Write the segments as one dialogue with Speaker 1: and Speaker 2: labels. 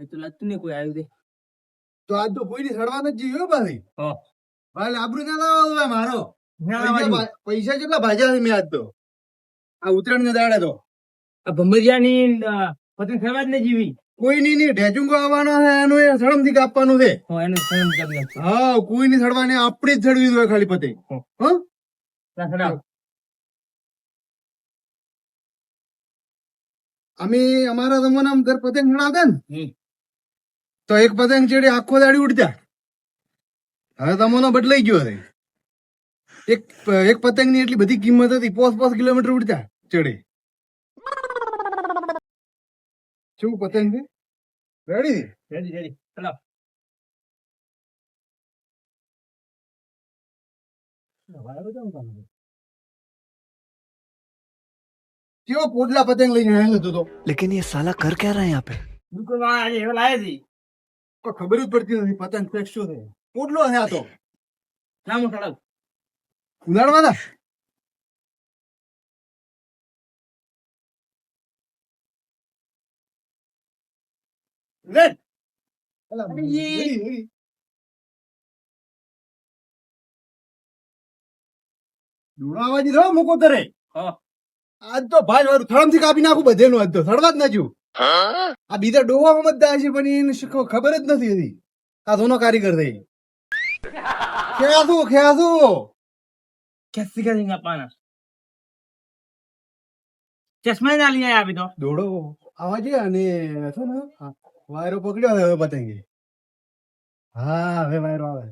Speaker 1: એ તો લાગતું નહીં કોઈ આવ્યું તો.
Speaker 2: આજ તો કોઈની સડવા નથી જીવ્યો પાછી ભાઈ. આબરૂ ના લાવો મારો. પૈસા કેટલા ભાજ્યા છે મેં આજ તો. આ ઉત્તરાયણ ના દાડે તો.
Speaker 1: આ ભંભરિયાની અ, પતંગ જ નહીં જીવી.
Speaker 2: કોઈની ની ઢેચુંગો આવવાનો છે એનું એ સળમથી કાપવાનું છે.
Speaker 1: હો એનું ફોન કરી
Speaker 2: હા કોઈની સડવાની આપણી જ સડવી જોઈએ ખાલી પતે. હા? અમારા જમાનામાં ઘર પતંગ ચડાવતા ને તો એક પતંગ ચડી આખો દાડી ઉડતા. હવે તમોનો બદલાઈ ગયો હવે એક એક પતંગની એટલી બધી કિંમત હતી પોસ પોસ કિલોમીટર ઉડતા ચડે. શું પતંગ છે? રેડી
Speaker 1: રેડી રેડી સડાવ.
Speaker 2: क्यों पोटला पतंग लेने आए तू तो?
Speaker 3: लेकिन ये साला कर क्या रहा है यहाँ पे?
Speaker 1: बिल्कुल वहाँ
Speaker 2: ये लाए थी को खबर ही पड़ती नहीं पतंग फेंक शो है। पोटलो
Speaker 1: है तो।
Speaker 2: नाम
Speaker 1: सड़क
Speaker 2: उलाड़
Speaker 1: वाला? लेट
Speaker 2: अरे ये દોડાવા દીધો મૂકો તરે. આજ તો ભાઈ વાળું થળમથી કાપી નાખું બધેનું આજ તો. થળવા જ નાખ્યું આ બીજા ડોવા સમજતા છે પણ એને ખબર જ નથી હતી આ ધોનો કારીગર થઈ ખેયાસું ખેયાસું
Speaker 1: કેસી કેસી કાપવાના. ચશ્મા ના લઈ આવી તો.
Speaker 2: દોડો. આવા છે અને વાયરો પકડ્યો હવે પતંગે. હા હવે વાયરો આવે.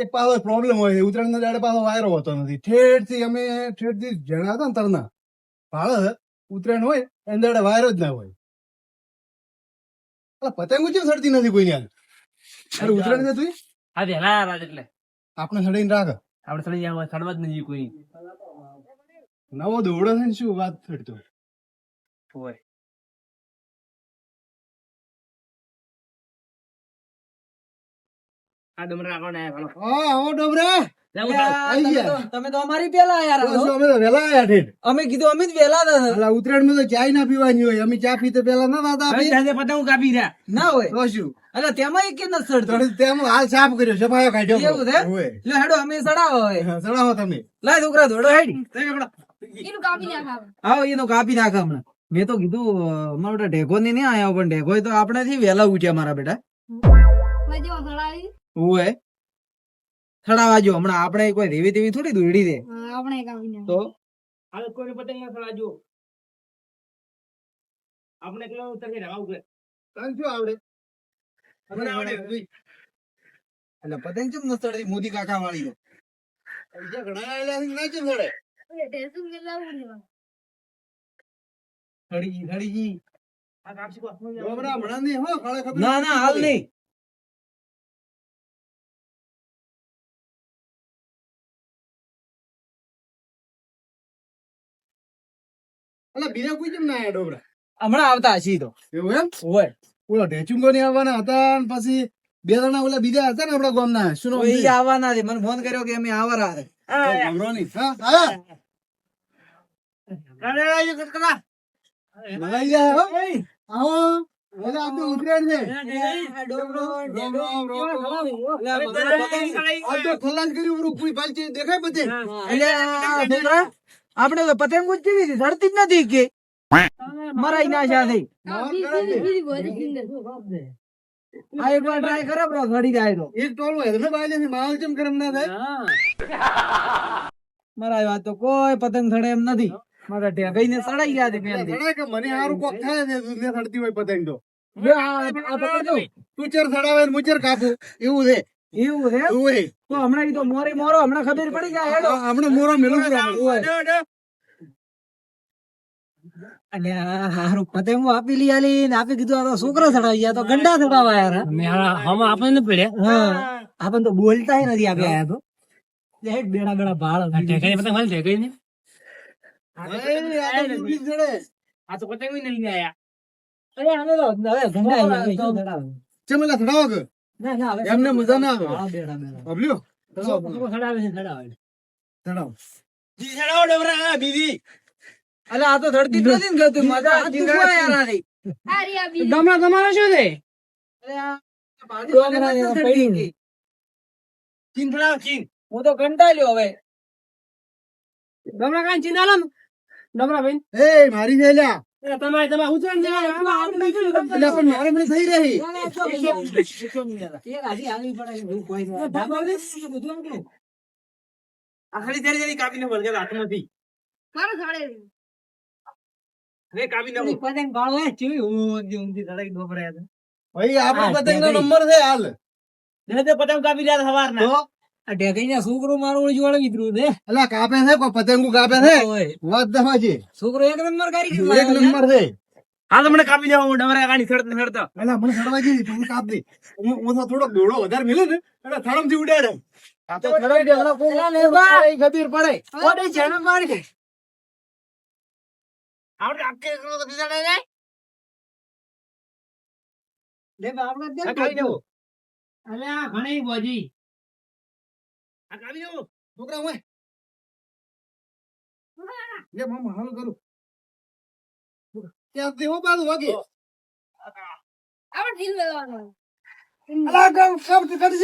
Speaker 2: એક પાછો પ્રોબ્લેમ હોય છે. ઉત્તરાયણ ના દાડે પાછો વાયરો હોતો નથી. ઠેઠથી અમે ઠેઠથી જણા હતા ને તરના. ભાળ ઉત્તરાયણ હોય એના દાડે વાયરો જ ના હોય. અલા, પતંગો કેમ સડતી નથી કોઈ અરે ઉત્તરાયણ છે તું?
Speaker 1: હા વહેલા હતા એટલે.
Speaker 2: આપણે સડીને રાખ.
Speaker 1: આપણે સડી સડવા જ નથી કોઈ.
Speaker 2: નવો દોડો છે શું વાત થડતો
Speaker 1: હોય આ ડમરા
Speaker 2: હા
Speaker 4: તમે તો અમારી પેલા યાર
Speaker 2: અમે તો વહેલા આયા ઠેઠ.
Speaker 4: અમે કીધું અમે જ વેલા હતા.
Speaker 2: ઉત્તરાયણમાં તો ચાય ના પીવાની હોય. અમે ચા પીતે પેલા ના દાદા
Speaker 1: પતંગ કાપી રહ્યા.
Speaker 4: ના હોય.
Speaker 2: તો શું?
Speaker 4: એટલે તેમાં એક નથી સડતો?
Speaker 2: તેમ હાલ સાફ કર્યો સફાયો કાઢ્યો
Speaker 4: એવું છે?
Speaker 2: હોય.
Speaker 4: હેડો અમે સડાવો
Speaker 2: તમે.
Speaker 4: લાય છોકરા દોડો હેડ.
Speaker 5: એનું કાપી નાખાવે
Speaker 4: આવો એનો કાપી નાખે હમણાં. મેં તો કીધું મારા ઢેકો ની નહીં આયા પણ ઢેકો તો આપણે થી વહેલા ઉઠ્યા મારા બેટા.
Speaker 5: વજ્જો સડાવી
Speaker 4: ઓય સડાવા જો હમણાં આપણે કોઈ રેવી તેવી થોડી દોડી દે
Speaker 5: આપણે કાપી
Speaker 4: તો?
Speaker 1: હાલ કોઈ પતંગ ના થડાજો આપણે કેટલો ઉતર કે આવું કે
Speaker 2: તને શું આવડે?
Speaker 1: મને આવડે.
Speaker 4: એટલે પતંગ ચમ ન સડતી મોદી કાકા વાળી તો
Speaker 2: પૈસા ઘણા આયેલા છે, ના કેમ સડે?
Speaker 5: ટેસ્ટ કેટલા ઉડી
Speaker 4: સડી ગઈ
Speaker 1: આ કામ કો
Speaker 2: હમણાં હમણાં નહીં, હો, કાલે ખબર
Speaker 4: ના ના હાલ નહીં.
Speaker 2: અલા, બીજા કોઈ કેમ ના આવ્યા ડોબરા
Speaker 4: હમણાં આવતા હશી તો.
Speaker 2: એવું એમ?
Speaker 4: હોય.
Speaker 2: ઓલો ઢેચુંગો ની આવવાના હતા અને પછી બે જણા ઓલા બીજા હતા ને આપણા ગામના શું નામ
Speaker 4: ઓય,
Speaker 2: છે?
Speaker 4: ઈ આવવાના છે. મને ફોન કર્યો કે અમે આવવાના છે.
Speaker 2: કોઈ ગામડોની. હા, હા. મલાઈ જાય, હો. આવો. ઓલા આપણે ઉતરાયણ છે. આ તો ખલાસ કર્યું, ઓલું પાલચી દેખાય બધે?
Speaker 4: એટલે છોકરા, આપણે તો પતંગ ઉચકી હતી ધરતી જ નથી કે. મરાઈ ના સાથે આ એક વાર ટ્રાય કરો બ્રો ઘડી જાય તો.
Speaker 2: એક ટોલું હેલ્મે બાયલેથી માલ ચેમ કરમ ના થાય?
Speaker 4: મરાઈ વાત તો કોઈ પતંગ થડે એમ નથી. મારા ઢેકઈ ને સડાઈ ગયા છે.
Speaker 2: સડાય કે મને હારું કોક થાય છે, દુનિયા સડતી હોય પતંગ. તો. સડાવે ને કાપું. એવું છે.
Speaker 4: એવું છે? તો હમણાં તો મોરી મોરો હમણાં ખબર પડી જાય
Speaker 2: હમણાં મોરો મેલું છું.
Speaker 4: અને આ હારું પતંગો આપી લઈ આલી ને આપી કીધું આ તો છોકરા સડાવી ગયા તો ગંડા સડાવા યાર
Speaker 1: હમ આપણે ને પડ્યા.
Speaker 4: હા આપણ તો બોલતા નથી આપી આયા તો. લેટ બેડા બેડા ભાળ
Speaker 1: ઠેકાઈ પતંગ હાલ ઠેકાઈ ને?
Speaker 2: આ તો ઊંઘી જ જડે.
Speaker 1: આ તો પતંગ નહીં આયા.
Speaker 4: અરે આને તો હવે ગંડા આવી ગયા,
Speaker 2: ચમ એલા સડાવો કે?
Speaker 4: ના ના હવે
Speaker 2: એમને મજા ના આવે.
Speaker 4: બેડા બેડા.
Speaker 2: બબલ્યો,
Speaker 1: સડાવે છે સડાવે
Speaker 2: જી
Speaker 1: ચીંધડાઓ ડબરા બીજી
Speaker 4: અલે આ તો ધરતી નથી ને ગતું. મજા દુખવા યાર
Speaker 5: આ રહી.
Speaker 1: ડમરા તમારે શું છે?
Speaker 4: પડી ગઈ. હું તો કંટાળ્યો હવે.
Speaker 1: ડમરા કાંઈ ચિંતા ને? ડમરા બેન
Speaker 2: એ મારી છે લ્યા.
Speaker 1: તમારે તમારે ઉતરણ
Speaker 2: પણ મારે મને થઈ રહી.
Speaker 1: જરી કાપીને વળગે હાથમાંથી.
Speaker 5: મારો.
Speaker 1: હવે કાપી નાખો.
Speaker 4: પતંગ ગાળો હોય, ચેવી ઊંધી ઊંધી ધડાઈ ડોબરાય છે.
Speaker 2: ભાઈ આપણો પતંગ નો નંબર છે હાલ.
Speaker 1: એને તો પતંગ કાપી રહ્યા સવારના.
Speaker 2: તો?
Speaker 4: આ ઢેકીના છોકરો મારું ઓળજી વળગી રહ્યું છે.
Speaker 2: એટલે કાપે છે કોઈ પતંગો કાપે છે?
Speaker 4: ઓય,
Speaker 2: વાત દફાજી
Speaker 4: છોકરો એક નંબર કારીગર
Speaker 2: એક નંબર છે.
Speaker 1: હા તો કાપી દેવા ડમરા કાણી સડતા સડતા
Speaker 2: એટલે મને સડવા ગઈ તું કાપ દે હું હું તો થોડો દોડો વધારે મિલે ને એટલે થડમથી ઉડાડે. આ તો થડમ કે એટલે કોઈ
Speaker 4: પેલા લેવા.
Speaker 2: એ ખબીર પડે.
Speaker 4: ઓડે મારી.
Speaker 1: દેવો
Speaker 2: છોકરા હોય લે મમ્મા હાલ કરું ત્યાં દેવો બાજુ વાગે
Speaker 5: આપણે ઢીલ મેળવવાનો.
Speaker 2: અલા ગમ કબ કટ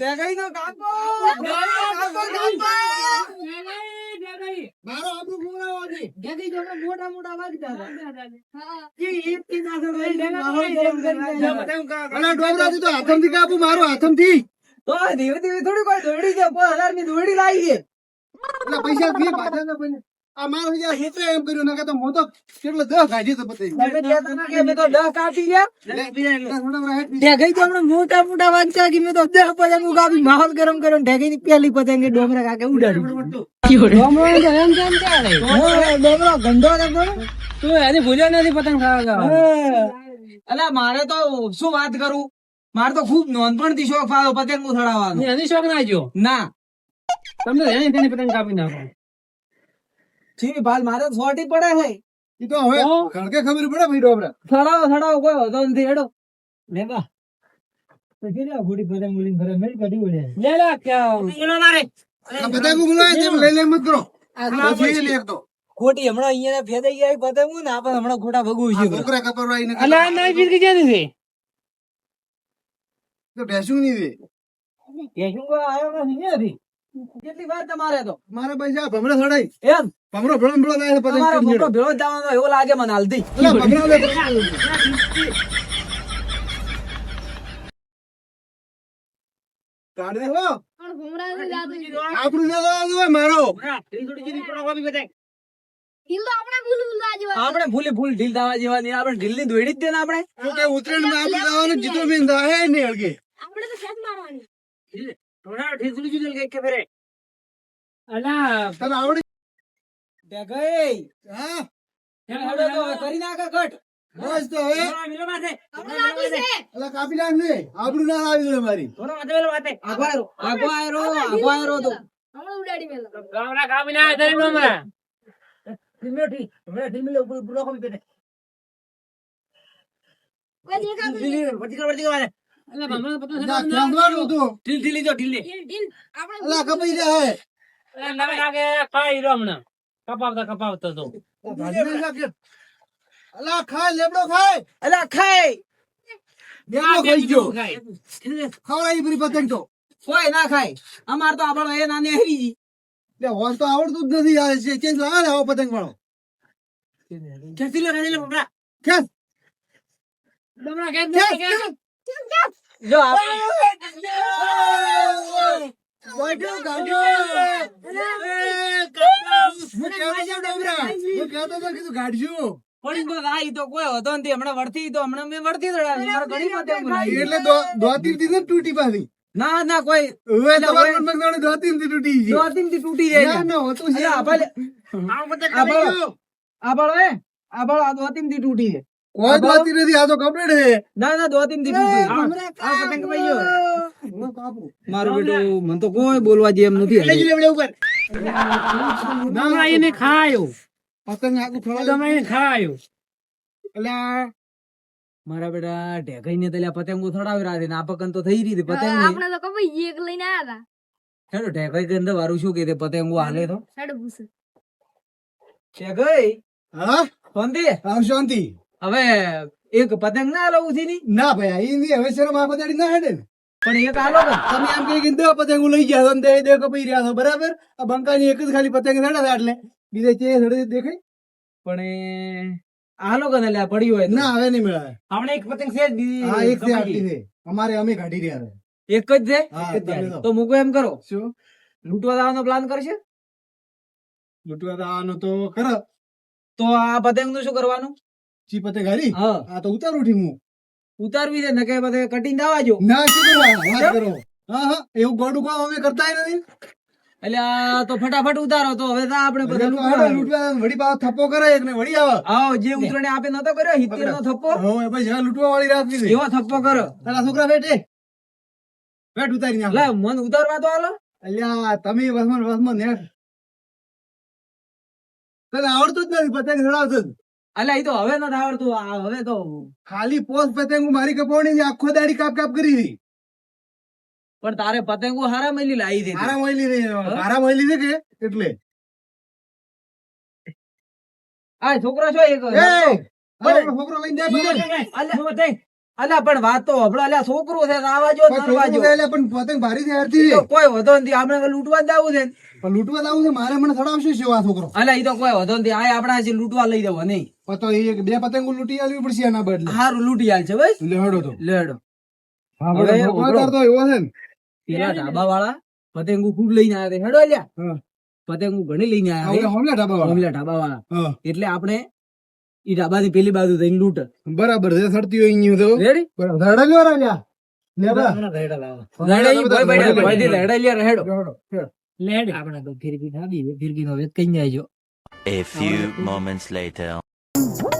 Speaker 2: જાય ને
Speaker 4: કાકો કાકો કાપો.
Speaker 2: મારો આબરૂ ગુમાવો છે
Speaker 4: ઢેકાઈ દો, મોટા મોટા વાગતા હતા.
Speaker 5: હા.
Speaker 4: ઈ ઈદથી ના થતો, ઈ માહોલ ગરમ કરી નાખ્યો.
Speaker 2: અલા ડોબરાથી તો હાથમથી કાપું મારો હાથમથી
Speaker 4: તો ધીમે ધીમે થોડી કોઈ દોડી છે હજારની દોડી લાવી છે
Speaker 2: પૈસા ફી પાછા ના બને આ મારો યાર હેતે એમ કર્યું નકર તો હું કેટલો દહ કાઢી તો બતાવી
Speaker 4: તમે કહેતા હતા કે મેં તો દસ કાપી ગયા
Speaker 2: થોડા
Speaker 4: તો હમણાં મોટા મોટા વાંચા કે મેં તો દસ પતંગ કાપી માહોલ ગરમ કર્યો ને ઢેકાઈ ની પહેલી પતંગ ડોમરા કાકે ઉડાડ્યું ડોમરો તો એમ કેમ ચાલે? ડોમરો ગંદો હતો
Speaker 1: તું. એની ભૂલ્યો નથી પતંગ ખાવા
Speaker 4: અલા મારે તો શું વાત કરું? મારે તો ખૂબ નોંધપણથી શોખ ફાવ્યો પતંગ ઉથડાવવાનો
Speaker 1: એની શોખ ના જો
Speaker 4: ના.
Speaker 1: તમને એની તેની પતંગ કાપી નાખો.
Speaker 4: છી ભાલ મારે સોટી પડે છે
Speaker 2: ઈ તો હવે? ખડકે ખબર પડે ભાઈ ડોબરા.
Speaker 4: થડાવો થડાવો કોઈ હોતો નથી હેડો. લેવા તો કેટલા ખોટી પતંગ મુલી ફરે? મેલ કડી ઉડે
Speaker 1: લે કે ક્યાં મારે.
Speaker 2: બધા કો બોલાય તેમ લઈ લે મત કરો
Speaker 4: આ
Speaker 2: પછી લે એક તો.
Speaker 4: ખોટી હમણાં અહીંયા ફેદાઈ ગયા પતંગ ને? આપણે હમણાં ખોટા ભગવું છે.
Speaker 2: છોકરા કપરવાઈ ને
Speaker 1: અલા ના ફીર કે ક્યાં છે?
Speaker 2: તો ભેંસું નહીં દે
Speaker 4: કેશું કો આયો નથી ને કેટલી વાર તમારે તો?
Speaker 2: મારા પૈસા ભમરા સડાઈ.
Speaker 4: એમ?
Speaker 2: ભમરો થાય
Speaker 4: ભેળો જવાનો એવો લાગે મને.
Speaker 2: આપણું
Speaker 5: ભૂલ
Speaker 4: ભૂલી ઢીલ દાવા જેવા નહીં આપણે ઢીલની દોડી જ દે ને આપણે.
Speaker 2: ઉત્તરાયણ આપણે લાવવાનું જીતો બેન દાહે નહીં અડગે
Speaker 5: આપણે તો શેક મારવાની.
Speaker 1: અલા
Speaker 2: તને આવડે
Speaker 4: ભેગાઈ,
Speaker 2: હા?
Speaker 4: હેડો તો કરી નાખે કટ.
Speaker 2: બસ તો હવે.
Speaker 5: આપણે લાગી છે.
Speaker 2: અલા કાપી નાખ ને. આબરૂ ના લાવી દે મારી.
Speaker 4: તો.
Speaker 5: હમણાં ઉડાડી મેલો.
Speaker 1: કાપી ના
Speaker 4: હમણાં. ઉપર મી પેટે.
Speaker 5: કોઈ નહીં.
Speaker 4: ઢીલી, વર્ટિકલ, વર્ટિકલ વાળે.
Speaker 1: અલા ભમરા પતંગ
Speaker 2: જા,
Speaker 4: ઢીલ, ઢીલી જો, ઢીલી.
Speaker 5: ઢીલ, ઢીલ. આપણે
Speaker 2: અલા કપાઈ જાય
Speaker 1: અલા નવે નાગે ખાઈ રહ્યો હમણાં. કપાવતા કપાવતા તો.
Speaker 2: અલા ખાય લેબડો ખાય.
Speaker 4: અલા, ખાય.
Speaker 2: લેબડો ખાઈ ગયો. ખવડાવી પૂરી પતંગ તો.
Speaker 4: કોઈ ના ખાય. અમાર તો આપણો એ નાની હરી જી.
Speaker 2: લે હોર તો આવડતું જ નથી આ છે ચેન્જ લાવે આવો પતંગ વાળો.
Speaker 1: ખેંચી લે ખેંચી લે ભમરા
Speaker 2: ખેંચ.
Speaker 1: ખેંચ.
Speaker 4: જો આ-
Speaker 2: વાગ્યો, ગાડ્યો. હું કહેતો હતો ડોબરા. હું કહેતો હતો કીધું ગાડજો.
Speaker 4: તો આ તો કોઈ હતો નથી હમણાં વળતી તો હમણાં મેં વળતી દોડાવી મારે ઘણી બોલાવી.
Speaker 2: એટલે દો- દોતીર તૂટી પાછી
Speaker 4: ના ના કોઈ
Speaker 2: હવે
Speaker 4: એટલે
Speaker 2: તમારા
Speaker 4: હવે-
Speaker 2: મનમાં જાણે તૂટી ગઈ.
Speaker 4: દો તીન તૂટી જાય
Speaker 2: ના, ના, હોતું છે.
Speaker 4: આ
Speaker 1: પતંગ
Speaker 4: આ
Speaker 1: કપાઈ
Speaker 4: ભલે-
Speaker 1: ગયો.
Speaker 4: આ ભલો એ આ આ દો તીનથી તૂટી છે
Speaker 2: કોઈ નથી? આ તો કપડે
Speaker 4: ના ના.
Speaker 1: આ પતંગ
Speaker 4: મારું બેટું મને તો કોઈ બોલવા જેમ નથી
Speaker 1: લેજી લેવડે ઉપર. ગામડા ખાયો.
Speaker 2: પતંગ આખું ખવડાવી.
Speaker 1: ગામડા ખાયો.
Speaker 2: અલા,
Speaker 4: મારા બેટા ઢેકાઈ ને લ્યા પતંગો થડાવી રહ્યા ને આ પકન તો થઈ રહી હતી પતંગ
Speaker 5: આપણે તો કપાઈ એક લઈને આયા હતા.
Speaker 4: હેડો ઢેકાઈ ગંધ વારું શું કે પતંગો હાલે તો.
Speaker 5: હેડો પૂછે.
Speaker 4: ઢેકાઈ
Speaker 2: હા?
Speaker 4: શાંતિ?
Speaker 2: આવ શાંતિ.
Speaker 4: હવે એક પતંગ ના હાલવું છે ના
Speaker 2: ભાઈ એની હવે શરમ આ બધાડી ના હેડે ને.
Speaker 4: પણ એક હાલો
Speaker 2: તમે એમ કહી કે દે પતંગ લઈ ગયા છો દે દે કપાઈ રહ્યા છો બરાબર? આ બંકાની એક જ ખાલી પતંગ સડે એટલે બીજે ચે સડે દેખાય?
Speaker 4: પણ હાલો કે લ્યા પડી હોય
Speaker 2: ના હવે નહીં મેળાવે
Speaker 4: આપણે એક પતંગ છે
Speaker 2: હા એક છે આટલી છે. અમારે અમે કાઢી રહ્યા છે.
Speaker 4: એક જ છે.
Speaker 2: તો.
Speaker 4: મૂકો એમ કરો.
Speaker 2: શું?
Speaker 4: લૂંટવા જવાનો પ્લાન કરશે?
Speaker 2: લૂંટવા જવાનો તો કરો
Speaker 4: તો આ પતંગનું શું કરવાનું?
Speaker 2: ચી પતે
Speaker 4: હા.
Speaker 2: આ તો ઉતારું ઠી હું.
Speaker 4: ઉતારવી છે નકે પતે કટિંગ દાવા
Speaker 2: ના શું વાત કરો. હા હા એવું ગોડું કામ અમે કરતા નથી.
Speaker 4: એટલે આ તો ફટાફટ ઉતારો તો હવે આપણે બધા
Speaker 2: વળી પાછો થપ્પો કરે એક ને વળી આવે.
Speaker 4: આવો જે ઉતરણે આપે નતો કર્યો હિત્તેર નો થપ્પો.
Speaker 2: હવે ભાઈ જરા લૂંટવા વાળી રાત નથી
Speaker 4: એવો થપ્પો કરો
Speaker 2: તારા છોકરા બેઠે. બેઠ ઉતારી
Speaker 4: લે
Speaker 2: નાખ
Speaker 4: મન ઉતારવા તો હાલો.
Speaker 2: અલ્યા તમે વસમન વસમન નેટ તને આવડતું જ નથી પતંગ ચડાવતો જ.
Speaker 4: અલ્યા એ તો હવે નથી આવડતું. આ હવે તો
Speaker 2: ખાલી પોસ પતંગ મારી કપાવણી છે આખો દાડી કાપ કાપ કરી હતી
Speaker 4: પણ તારે પતંગો હારા મળી લાવી દીધી
Speaker 2: હારા મળી છે હારા મળી છે કે? એટલે.
Speaker 4: આ છોકરો છો એક?
Speaker 2: છોકરો લઈને જાય
Speaker 4: અલ્યા પણ વાત તો હબળો અલ્યા છોકરો છે આવાજો આવા અલ્યા
Speaker 2: પણ પતંગ ભારી છે હારથી.
Speaker 4: કોઈ વધો નથી આપણે લૂંટવા જ જવું છે.
Speaker 2: પણ લૂંટવા લાવું છે મારે મને સડાવશે આ છોકરો.
Speaker 4: અલ્યા એ તો કોઈ વધો નથી આ આપણા જે લૂંટવા લઈ જવો નહીં.
Speaker 2: પણ તો એ એક બે પતંગો લૂંટી આલવી પડશે એના બદલે.
Speaker 4: હારું લૂંટી હાલ છે ભાઈ
Speaker 2: લે તો.
Speaker 4: લેડો
Speaker 2: હા
Speaker 4: હવે
Speaker 2: હવે તો એવો છે ને.
Speaker 4: પેલા ઢાબા વાળા પતંગો ખૂબ લઈને આવ્યા હતા. હેડો અલ્યા. પતંગો ઘણી લઈને આવ્યા
Speaker 2: હોમલા ઢાબા. વાળા.
Speaker 4: હોમલા ઢાબા વાળા એટલે આપણે ઈ ઢાબાની પેલી બાજુ થઈને લૂંટ.
Speaker 2: બરાબર છે સડતી હોય ઈયું તો.
Speaker 4: રેડી?
Speaker 2: બરાબર. ધડાલ્યો રા લ્યા. લે બા
Speaker 4: રેડા ઈ ભોય પડ્યા, ભોયથી રેડા લ્યા રેડો.
Speaker 2: હેડો.
Speaker 4: લેડ આપણે તો ફિરકી થાબી ફિરકી નો વેત કઈ જાય જો
Speaker 3: A few moments later. Mm-hmm.